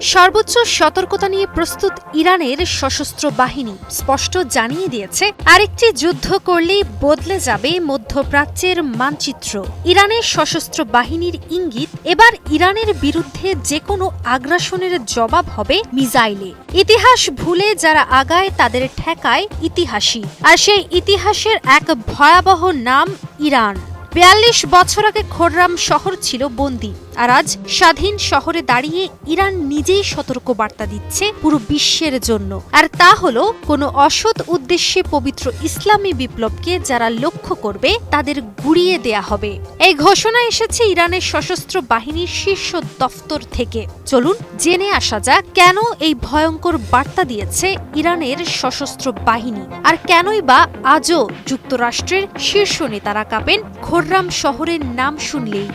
সর্বোচ্চ সতর্কতা নিয়ে প্রস্তুত ইরানের সশস্ত্র বাহিনী স্পষ্ট জানিয়ে দিয়েছে, আরেকটি যুদ্ধ করলেই বদলে যাবে মধ্যপ্রাচ্যের মানচিত্র। ইরানের সশস্ত্র বাহিনীর ইঙ্গিত, এবার ইরানের বিরুদ্ধে যে কোনো আগ্রাসনের জবাব হবে মিজাইলে ইতিহাস ভুলে যারা আগায়, তাদের ঠেকায় ইতিহাসই। আর সেই ইতিহাসের এক ভয়াবহ নাম ইরান। বিয়াল্লিশ বছর আগে খোররাম শহর ছিল বন্দী। আর আজ স্বাধীন শহরে দাঁড়িয়ে ইরান নিজেই সতর্ক বার্তা দিচ্ছে পুরো বিশ্বের জন্য। আর তা হলো কোনো অসৎ উদ্দেশ্যে পবিত্র ইসলামী বিপ্লবকে যারা লক্ষ্য করবে তাদের গুড়িয়ে দেয়া হবে। এই ঘোষণা এসেছে ইরানের সশস্ত্র বাহিনীর শীর্ষ দফতর থেকে। চলুন জেনে আসা যাক কেন এই ভয়ঙ্কর বার্তা দিয়েছে ইরানের সশস্ত্র বাহিনী। আর কেনই বা আজও যুক্তরাষ্ট্রের শীর্ষ নেতারা কাঁপেন খোররাম শহরের নাম শুনলেই।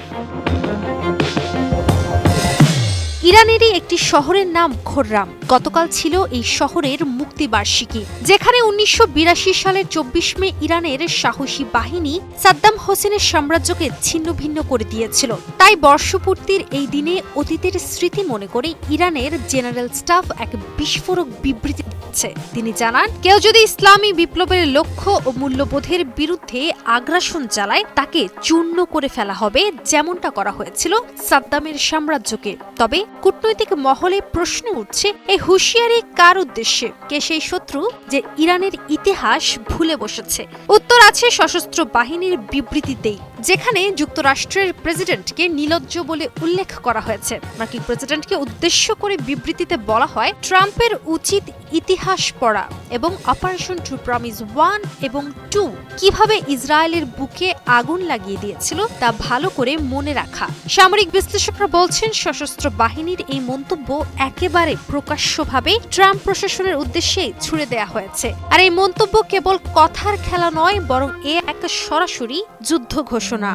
ইরানেরই একটি শহরের নাম খোররাম। গতকাল ছিল এই শহরের মুক্তিবার্ষিকী, যেখানে উনিশশো বিরাশি সালের চব্বিশ মে ইরানের সাহসী বাহিনী সাদ্দাম হোসেনের সাম্রাজ্যকে ছিন্ন ভিন্ন করে দিয়েছিল। তাই বর্ষপূর্তির এই দিনে অতীতের স্মৃতি মনে করে ইরানের জেনারেল স্টাফ এক বিস্ফোরক বিবৃতি দিচ্ছে তিনি জানান, কেউ যদি ইসলামী বিপ্লবের লক্ষ্য ও মূল্যবোধের বিরুদ্ধে আগ্রাসন চালায়, তাকে চূর্ণ করে ফেলা হবে যেমনটা করা হয়েছিল সাদ্দামের সাম্রাজ্যকে। তবে কূটনৈতিক মহলে প্রশ্ন উঠছে এই হুঁশিয়ারি কার উদ্দেশ্যে? কে সেই শত্রু যে ইরানের ইতিহাস ভুলে বসেছে? উত্তর আছে সশস্ত্র বাহিনীর বিবৃতিতেই, যেখানে যুক্তরাষ্ট্রের প্রেসিডেন্টকে নিলজ্জ বলে উল্লেখ করা হয়েছে। মার্কিন প্রেসিডেন্টকে উদ্দেশ্য করে বিবৃতিতে বলা হয়, ট্রাম্পের উচিত ইতিহাস পড়া এবং অপারেশন টু প্রমিস ওয়ান এবং টু কীভাবে ইসরায়েলের বুকে আগুন লাগিয়ে দিয়েছিল তা ভালো করে মনে রাখা। সামরিক বিশ্লেষকরা বলছেন, সশস্ত্র বাহিনীর এই মন্তব্য একেবারে প্রকাশ্যভাবে ট্রাম্প প্রশাসনের উদ্দেশ্যে ছুড়ে দেয়া হয়েছে। আর এই মন্তব্য কেবল কথার খেলা নয় বরং এ এক সরাসরি যুদ্ধ ঘোষণা।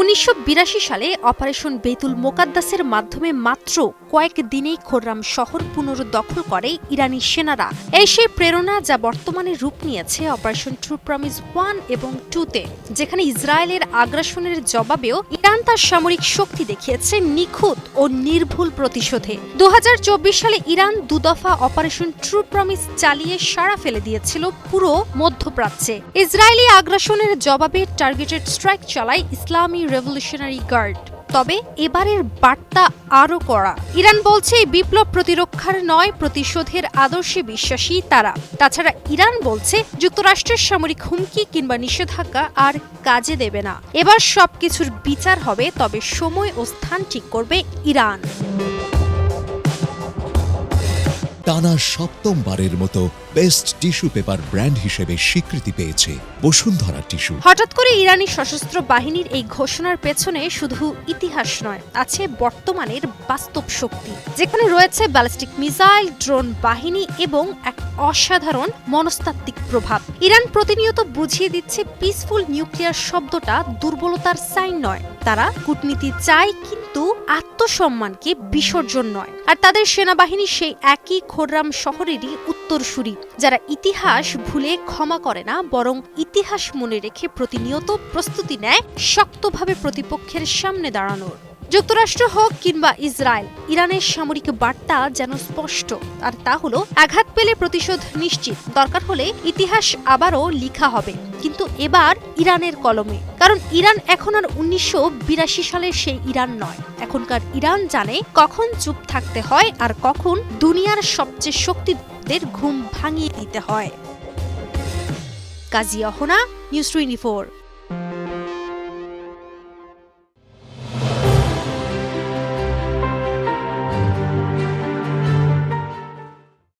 উনিশশো সালে অপারেশন বেতুল মোকাদ্দাসের মাধ্যমে মাত্র কয়েক দিনেই খোররাম শহর পুনরুদ্দখল করে ইরানি সেনারা। এই সেই প্রেরণা যা বর্তমানে রূপ নিয়েছে অপারেশন ট্রু প্রমিস ওয়ান এবং টুতে যেখানে ইসরায়েলের আগ্রাসনের জবাবেও তার সামরিক শক্তি দেখিয়েছে নিখুঁত ও নির্ভুল প্রতিশোধে। দু হাজার চব্বিশ সালে ইরান দুদফা অপারেশন ট্রু প্রমিস চালিয়ে সাড়া ফেলে দিয়েছিল পুরো মধ্যপ্রাচ্যে। ইসরায়েলি আগ্রাসনের জবাবে টার্গেটেড স্ট্রাইক চালায় ইসলামী রেভলিউশনারি গার্ড। তবে এবারের বার্তা আরও করা ইরান বলছে, বিপ্লব প্রতিরক্ষার নয়, প্রতিশোধের আদর্শে বিশ্বাসী তারা। তাছাড়া ইরান বলছে, যুক্তরাষ্ট্রের সামরিক হুমকি কিংবা নিষেধাজ্ঞা আর কাজে দেবে না। এবার সবকিছুর বিচার হবে, তবে সময় ও স্থান ঠিক করবে ইরান। টানা সপ্তমবারের মতো বেস্ট টিস্যু পেপার ব্র্যান্ড হিসেবে স্বীকৃতি পেয়েছে বসুন্ধরা টিস্যু। হঠাৎ করে ইরানি সশস্ত্র বাহিনীর এই ঘোষণার পেছনে শুধু ইতিহাস নয়, আছে বর্তমানের বাস্তব শক্তি। যেখানে রয়েছে ব্যালিস্টিক মিসাইল, ড্রোন বাহিনী এবং এক অসাধারণ মনস্তাত্ত্বিক প্রভাব। ইরান প্রতিনিয়ত বুঝিয়ে দিচ্ছে পিসফুল নিউক্লিয়ার শব্দটা দুর্বলতার সাইন নয়। তারা কূটনীতি চায় কিন্তু আত্মসম্মানকে বিসর্জন নয়। আর তাদের সেনাবাহিনী সেই একই খোররাম শহরেরই উত্তরসূরি। যারা ইতিহাস ভুলে ক্ষমা করে না, বরং ইতিহাস মনে রেখে প্রতিনিয়ত প্রস্তুতি নেয় শক্তভাবে প্রতিপক্ষের সামনে দাঁড়ানোর। যুক্তরাষ্ট্র হোক কিংবা ইসরায়েল, ইরানের সামরিক বার্তা যেন স্পষ্ট। আর তা হলো, আঘাত পেলে প্রতিশোধ নিশ্চিত। দরকার হলে ইতিহাস আবারও লিখা হবে। কিন্তু এবার ইরানের কলমে। কারণ ইরান এখন আর উনিশশো সালের সেই ইরান নয়। এখনকার ইরান জানে কখন চুপ থাকতে হয় আর কখন দুনিয়ার সবচেয়ে শক্তিদের ঘুম ভাঙিয়ে দিতে হয়। কাজী অহনা নিউজ টোয়েন্টি